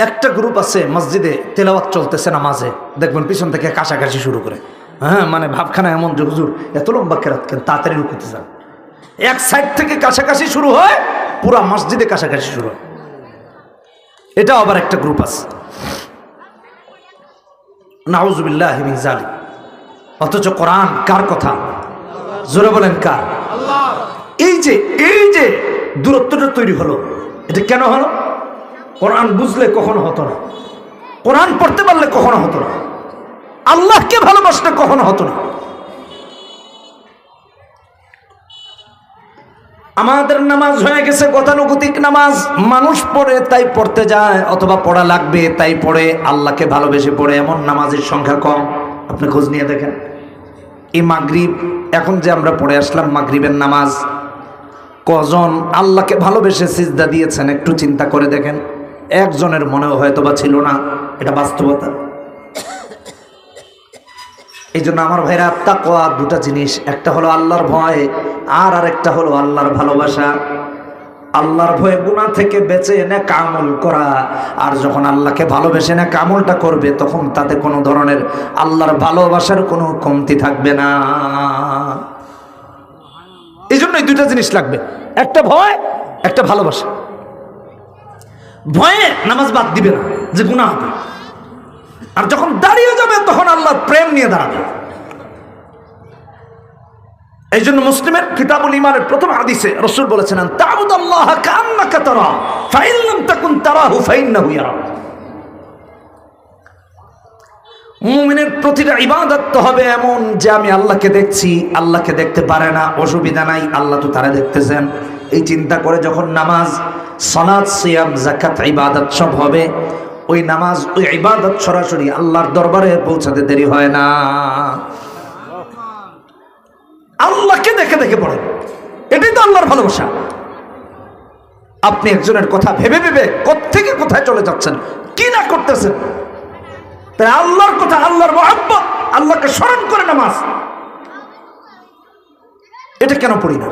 একটা গ্রুপ আছে, মসজিদে তেলাওয়াত চলতেছে নামাজে। দেখবেন পিছন থেকে কাছাকাছি শুরু করে। হ্যাঁ মানে ভাবখানা এমন যে, হুজুর, এত লম্বা কেরাত কেন? তাড়াতাড়ি রুকুতে যান। এক সাইড থেকে কাছাকাছি শুরু হয়, পুরা মসজিদে কাছাকাছি শুরু হয়। এটা আবার একটা গ্রুপ আছে। নাউজুবিল্লাহ জালিম অথচ কোরআন কার কথা? জোরে বলেন কার? এই যে এই যে দূরত্বটা তৈরি হলো, এটা কেন হলো? কোরআন বুঝলে কখনো হতো না। কোরআন পড়তে পারলে কখনো হতো না। আল্লাহকে ভালোবাসলে কখনো হতো না। আমাদের নামাজ হয়ে গেছে, গতানুগতিক নামাজ। মানুষ পড়ে, তাই পড়তে যায়, অথবা পড়া লাগবে, তাই পড়ে। আল্লাহকে ভালোবেসে পড়ে, এমন নামাজের সংখ্যা কম। আপনি খোঁজ নিয়ে দেখেন। এই মাগরিব, এখন যে আমরা পড়ে আসলাম মাগরিবের নামাজ, কজন আল্লাহকে ভালোবেসে সিজদা দিয়েছেন, একটু চিন্তা করে দেখেন। একজনের মনেও হয়তো বা ছিল না, এটা বাস্তবতা। এই জন্য আমার ভাইরা তাকোয়া দুটা জিনিস, একটা হলো আল্লাহর ভয়, আর আরেকটা হলো আল্লাহর ভালোবাসা। আল্লাহর ভয়ে গুণা থেকে বেঁচে এনে কামল করা, আর যখন আল্লাহকে ভালোবেসে না কামলটা করবে, তখন তাতে কোনো ধরনের আল্লাহর ভালোবাসার কোনো কমতি থাকবে না। এই জন্যই দুইটা জিনিস লাগবে, একটা ভয়, একটা ভালোবাসা। ভয়ে নামাজ বাদ দিবে না, যে গুণা হবে। আর যখন দাঁড়িয়ে যাবে, তখন আল্লাহর প্রেম নিয়ে দাঁড়াবে। এই জন্য মুসলিমের কিতাবুল ইমানের প্রথম হাদিসে রসুল বলেছেন মুমিনের প্রতিটা ইবাদত হবে এমন যে, আমি আল্লাহকে দেখছি, আল্লাহকে দেখতে পারে না, অসুবিধা নাই, আল্লাহ তো তারা দেখতেছেন। এই চিন্তা করে যখন নামাজ সলাদ সিয়াম জাকাত ইবাদত সব হবে, ওই নামাজ, ওই ইবাদত সরাসরি আল্লাহর দরবারে পৌঁছাতে দেরি হয় না। আল্লাহকে দেখে দেখে পড়েন। এটাই তো আল্লাহর ভালোবাসা। আপনি একজনের কথা ভেবে ভেবে কোথেকে কোথায় চলে যাচ্ছেন? কি না করতেছেন? তাই আল্লাহর কথা, আল্লাহর মহাব্বত, আল্লাহকে স্মরণ করে নামাজ। এটা কেন পড়ি না?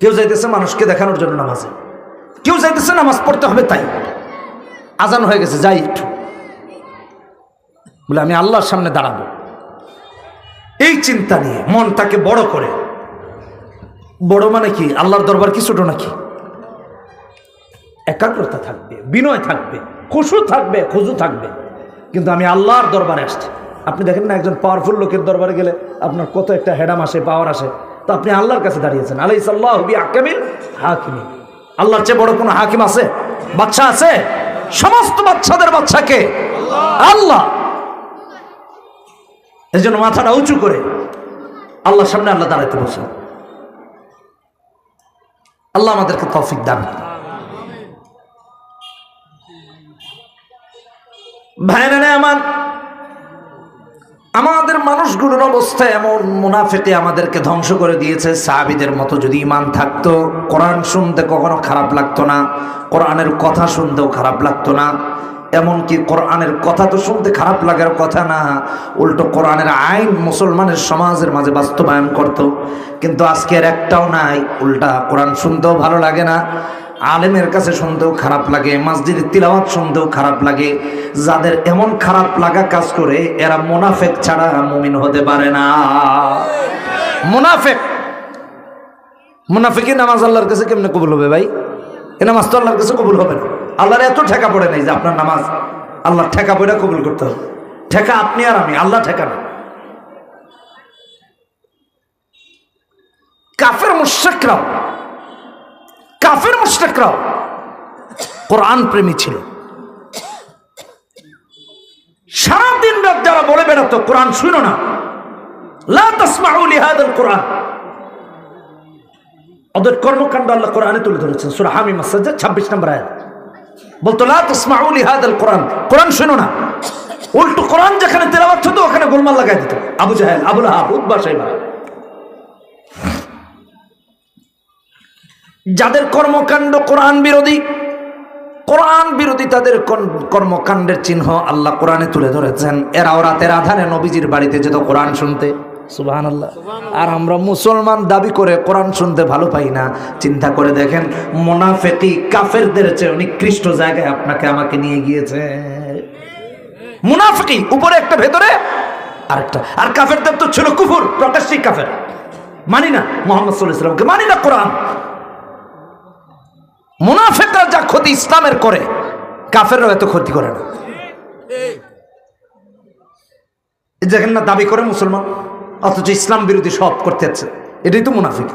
কেউ যাইতেছে মানুষকে দেখানোর জন্য নামাজে। কেউ যাইতেছে নামাজ পড়তে হবে তাই। আজান হয়ে গেছে, যাই একটু। বলে, আমি আল্লাহর সামনে দাঁড়াবো। এই চিন্তা নিয়ে মনটাকে বড় করে। বড় মানে কি? আল্লাহর দরবার কি ছোট নাকি? একাগ্রতা থাকবে, বিনয় থাকবে, খুশু থাকবে, খুজু থাকবে। কিন্তু আমি আল্লাহর দরবারে আসছি। আপনি দেখেন না একজন পাওয়ারফুল লোকের দরবারে গেলে আপনার কত একটা হেডাম আসে পাওয়ার আসে। তো আপনি আল্লাহর কাছে দাঁড়িয়েছেন। আলাই সাল্লাহ হাকিমিন। হাকিমি আল্লাহর চেয়ে বড় কোনো হাকিম আছে? বাচ্চা আছে? সমস্ত বাচ্চাদের বাচ্চাকে আল্লাহ। এই জন্য মাথাটা উঁচু করে আল্লাহর সামনে আল্লাহ দাঁড়াইতে বসে আল্লাহ আমাদেরকে তৌফিক দান। ভাইরা আমার আমাদের মানুষগুলোর অবস্থা এমন, মুনাফেকে আমাদেরকে ধ্বংস করে দিয়েছে সাহাবিদের মতো যদি ইমান থাকতো, কোরআন শুনতে কখনো খারাপ লাগতো না, কোরআনের কথা শুনতেও খারাপ লাগতো না এমনকি কোরআনের কথা তো শুনতে খারাপ লাগার কথা না, উল্টো কোরআনের আইন মুসলমানের সমাজের মাঝে বাস্তবায়ন করত। কিন্তু আজকের একটাও নাই, উল্টা কোরআন শুনতেও ভালো লাগে না আলেমের কাছে শুনতেও খারাপ লাগে, মসজিদের তিলাওয়াত শুনতেও খারাপ লাগে। যাদের এমন খারাপ লাগা কাজ করে, এরা মোনাফেক ছাড়া মুমিন হতে পারে না। মোনাফেক! মুনাফিকি নামাজ আল্লাহর কাছে কেমনে কবুল হবে ভাই? এ নামাজ তো আল্লাহর কাছে কবুল হবে না। আল্লাহর এত ঠেকা পড়ে নাই যে আপনার নামাজ আল্লাহর ঠেকা পড়ে কবুল করতে হবে। ঠেকা আপনি আর আমি, আল্লাহ ঠেকা না। কাফের মুশ্রেকরাও কাফের মুশ্রেকরাও কোরআন প্রেমী ছিল। সারাদিন রাত যারা বলে বেড়াতো, কোরআন শুনো না। তুলে 26 নম্বর বলতো কোরআন শুনো না। উল্টো কোরআন যেখানে তেলাওয়াত হতো, ওখানে গোলমাল লাগাই দিত। আবু জাহেল, আবুল যাদের কর্মকাণ্ড কোরআন বিরোধী কোরআন বিরোধী তাদের কর্মকাণ্ডের চিহ্ন আল্লাহ কোরআনে তুলে ধরেছেন। এরাও রাতের আধারে নবীজির বাড়িতে যেত কোরআন শুনতে। সুবাহান আল্লাহ আর আমরা মুসলমান দাবি করে কোরআন শুনতে ভালো পাই না। চিন্তা করে দেখেন, মোনাফেকি কাফেরদের চেয়ে নিকৃষ্ট জায়গায় আপনাকে আমাকে নিয়ে গিয়েছে। মুনাফিকি, উপরে একটা, ভেতরে আরেকটা। আর কাফেরদের তো ছিল কুফুর প্রকাশ্যিক কাফের। মানি না মোহাম্মদ সাল্লাহ ইসলামকে মানি না কোরআন। মুনাফেকরা যা ক্ষতি ইসলামের করে, কাফেররাও এত ক্ষতি করে না। যেখানে না দাবি করে মুসলমান, অথচ ইসলাম বিরোধী সব করতে যাচ্ছে। এটাই তো মুনাফিক।